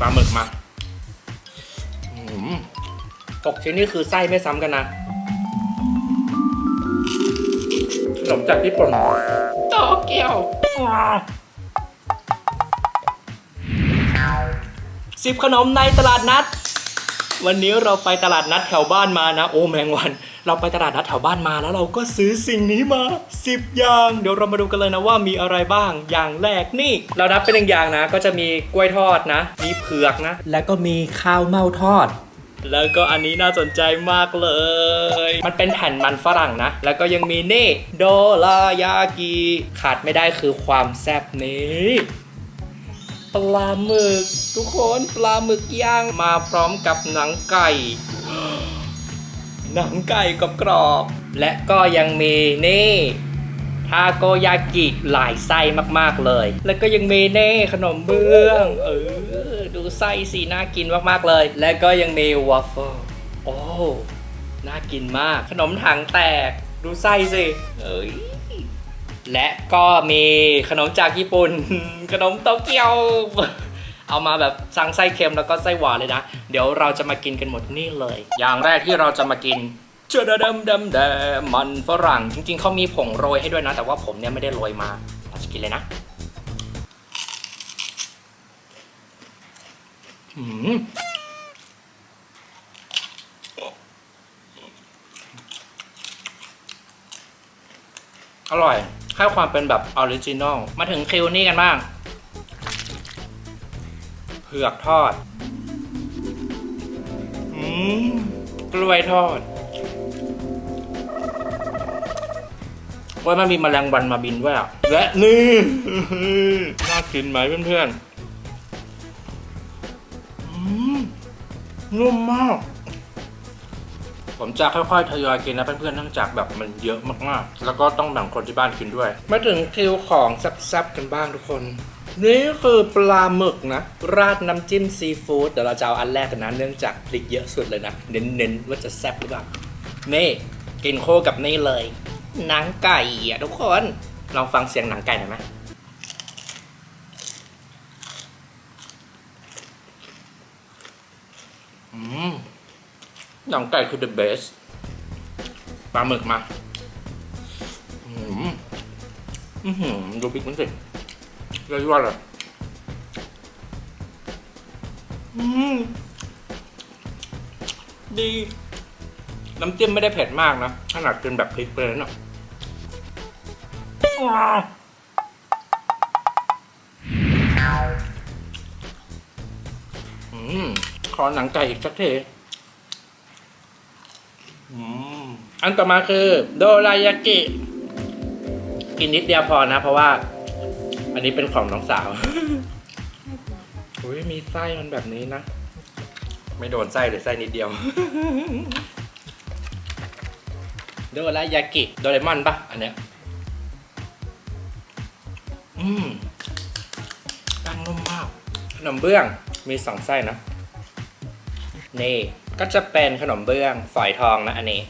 ปลาหมึกมาอืมหกชิ้นนี่คือไส้ไม่ซ้ำกันนะขนมจากญี่ปุ่นโตเกียวสิบขนมในตลาดนัด วันนี้เราไปตลาดนัดแถวบ้านมานะ โอ้แมงวัน เราไปตลาดนัดแถวบ้านมาแล้วเราก็ซื้อสิ่งนี้มา 10 อย่าง เดี๋ยวเรามาดูกันเลยนะว่ามีอะไรบ้างอย่างแรกนี่ เรานับเป็นอย่างๆนะ ก็จะมีกล้วยทอดนะ มีเผือกนะ แล้วก็มีข้าวเม่าทอดแล้วก็อันนี้น่าสนใจมากเลย มันเป็นแผ่นมันฝรั่งนะ แล้วก็ยังมีนี่โดรายากิขาดไม่ได้คือความแซ่บนี้ปลาหมึก ทุกคนปลาหมึกย่างมาพร้อมกับหนังไก่ หนังไก่กับกรอบ และก็ยังมีนี่ทาโกยากิหลายไส้มากๆเลย แล้วก็ยังมีเน่ขนมเบื้อง เออ ดูไส้สีน่ากินมากๆเลย และก็ยังมีวอฟเฟิลโอ้ น่ากินมาก ขนมถังแตก ดูไส้สิ เอ้ย และก็มีขนมจากญี่ปุ่น ขนมโตเกียว เอามาแบบสั่งไส้เค็มแล้วก็ไส้หวานเลยนะ เดี๋ยวเราจะมากินกันหมดนี่เลย อย่างแรกที่เราจะมากินเจดดมดมเดมันฝรั่ง จริง ๆเขามีผงโรยให้ด้วยนะ แต่ว่าผมเนี่ยไม่ได้โรยมาเราจะกินเลยนะอืมอร่อยให้ความเป็นแบบออริจินอลมาถึงคิวนี่กันบ้าง เผือกทอด อืม กล้วยทอดว่ามันมีแมลงวันมาบินด้วยอะและนี่ น่ากินไหมเพื่อนๆอืมนุ่มมาก ผมจะค่อยๆทยอยกินนะเพื่อนๆเนื่องจากแบบมันเยอะมากๆ แล้วก็ต้องแบ่งคนที่บ้านกินด้วย มาถึงคิวของซ่บๆกันบ้างทุกคน นี่คือปลาหมึกนะ ราดน้ำจิ้มซีฟู้ดเดี๋ยวเราจะเอาอันแรกกันนะเนื่องจากพริกเยอะสุดเลยนะ เน้นๆว่าจะแซ่บหรือเปล่านี่กินโคกับนี่เลยหนังไก่อะทุกคน ลองฟังเสียงหนังไก่หน่อยไหมอืมหนังไก่คือ the best ปลาหมึกมา อืม อือหือดูพริกมันสิ เรียกว่าอะไรอืมดี น้ำจิ้มไม่ได้เผ็ดมากนะ ขนาดกินแบบพริกไปเลยเนาะว้าวอืม ขอหนังไก่อีกสักทีอืมอันต่อมาคือ โดรายากิ กินนิดเดียวพอนะ เพราะว่า อันนี้เป็นของน้องสาวอุ้ยมีไส้มันแบบนี้นะ ไม่โดนไส้เลยไส้นิดเดียว โดรายากิ โดเรมอนปะอันเนี้ย อืมแป้งนุ่มมาก ขนมเบื้องมีสองไส้นะ นี่ก็จะเป็นขนมเบื้องฝอยทองนะอันนี้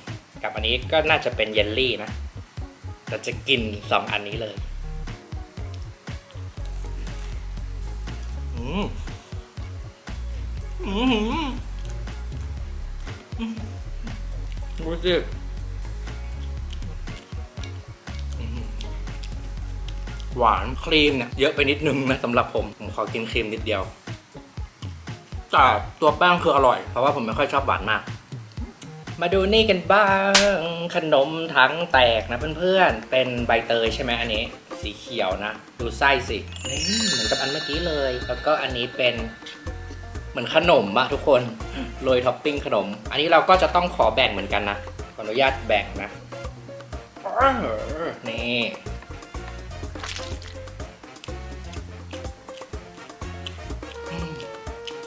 กับอันนี้ก็น่าจะเป็นเยลลี่นะ เราจะกินสองอันนี้เลย ดูสิหวานครีมเนี่ยเยอะไปนิดนึงนะสำหรับผม ผมขอกินครีมนิดเดียว แต่ตัวแป้งคืออร่อย เพราะว่าผมไม่ค่อยชอบหวานมาก มาดูนี่กันบ้าง ขนมถังแตกนะเพื่อนๆ เป็นใบเตยใช่ไหมอันนี้ สีเขียวนะ ดูไส้สินี่เหมือนกับอันเมื่อกี้เลย แล้วก็อันนี้เป็นเหมือนขนมอะทุกคนโรยท็อปปิ้งขนม อันนี้เราก็จะต้องขอแบ่งเหมือนกันนะขออนุญาตแบ่งนะนี่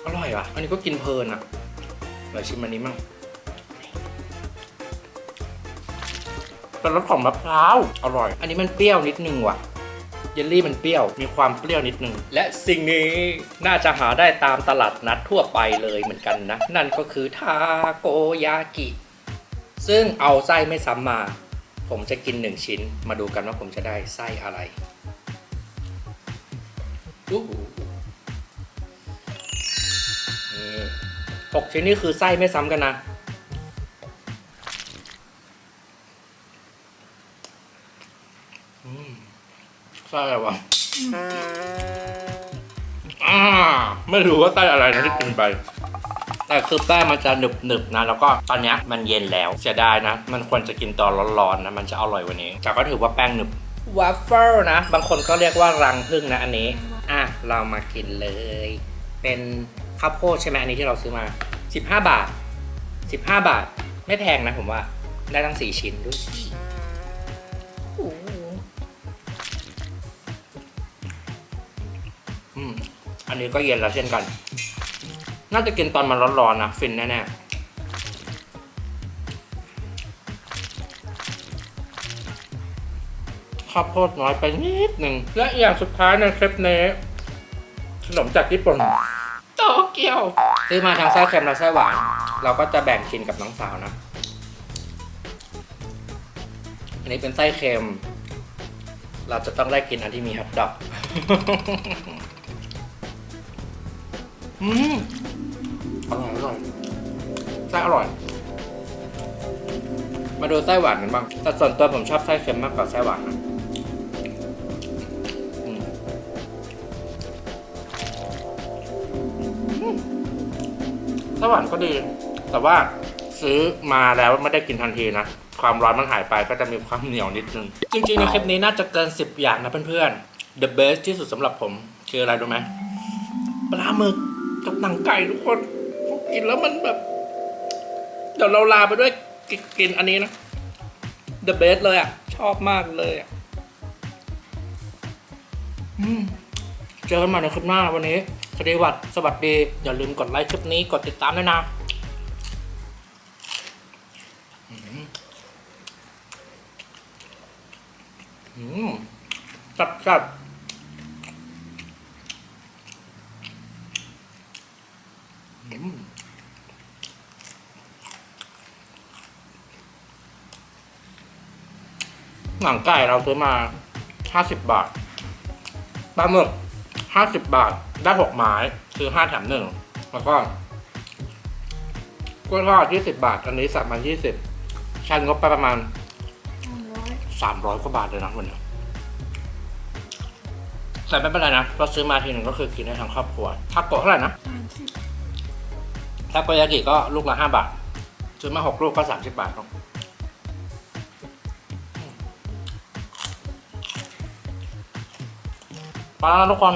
อร่อยว่ะ อันนี้ก็กินเพลินอะเดี๋ยวชิมอันนี้มั่ง เป็นรสของมะพร้าว อร่อย อันนี้มันเปรี้ยวนิดนึงว่ะ เยลลี่มันเปรี้ยว มีความเปรี้ยวนิดนึง และสิ่งนี้น่าจะหาได้ตามตลาดนัดทั่วไปเลยเหมือนกันนะ นั่นก็คือทาโกยากิ ซึ่งเอาไส้ไม่ซ้ำมา ผมจะกินหนึ่งชิ้น มาดูกันว่าผมจะได้ไส้อะไรอู้หูหกชิ้นนี่คือไส้ไม่ซ้ำกันนะ ไส้อะไรวะอ่าไม่รู้ว่าไส้อะไรนะที่กินไป แต่คือแป้งมันจะหนึบหนึบๆนะ แล้วก็ตอนเนี้ยมันเย็นแล้วเสียดายนะ มันควรจะกินตอนร้อนๆนะมันจะอร่อยกว่านี้แต่ก็ถือว่าแป้งหนึบวาฟเฟิลนะ บางคนก็เรียกว่ารังผึ้งนะอันนี้ อะ เรามากินเลย เป็นข้าวโพดใช่ไหมอันนี้ที่เราซื้อมา 15 บาท 15 บาท ไม่แพงนะผมว่า ได้ทั้ง 4 ชิ้นด้วย นนี้ก็เย็นแล้วเช่นกัน น่าจะกินตอนมันร้อนๆนะฟินแน่ๆข้าวโพดน้อยไปนิดหนึ่ง และอย่างสุดท้ายในคลิปนี้ขนมจากญี่ปุ่นโตเกียวซื้อมาทั้งไส้เค็มและไส้หวาน เราก็จะแบ่งกินกับน้องสาวนะ อันนี้เป็นไส้เค็ม เราจะต้องได้กินอันที่มีฮอทดอก อืมอร่อยอร่อยไส้อร่อย มาดูไส้หวานกันบ้าง แต่ส่วนตัวผมชอบไส้เค็มมากกว่าไส้หวานนะไส้หวานก็ดี แต่ว่าซื้อมาแล้วไม่ได้กินทันทีนะ ความร้อนมันหายไปก็จะมีความเหนียวนิดนึง จริงๆในคลิปนี้น่าจะเกิน 10 อย่างนะเพื่อนๆ the best ที่สุดสำหรับผม คืออะไรรู้ไหมปลาหมึก กับหนังไก่ทุกคนกินแล้วมันแบบ เดี๋ยวเราลาไปด้วยกกินอันนี้นะ the best เลยอะ ชอบมากเลยอะเจอกันใหม่ในคลิปหน้าวันนี้สวัสดีวัดสวัสดี อย่าลืมกดไลค์คลิปนี้ กดติดตามด้วยนะอืมอืมจับจับ หนังไก่เราซื้อมาห้าสิบบาทปลาหมึกห้าสิบบาท ได้หกไม้คือห้าแถมหนึ่งแล้วก็กล้วยทอดยี่สิบบาท อันนี้สามพันยี่สิบใช้งบไปประมาณสามร้อยกว่าบาทเลยนะวันนี้แต่ไม่เป็นไรนะเราซื้อมาทีหนึ่งก็คือกินได้ทั้งครอบครัวทาโกะเท่าไหร่นะ ทาโกยากิก็ลูกละห้าบาทซื้อมาหกลูกก็สามสิบบาทครับไปแล้วทุกคน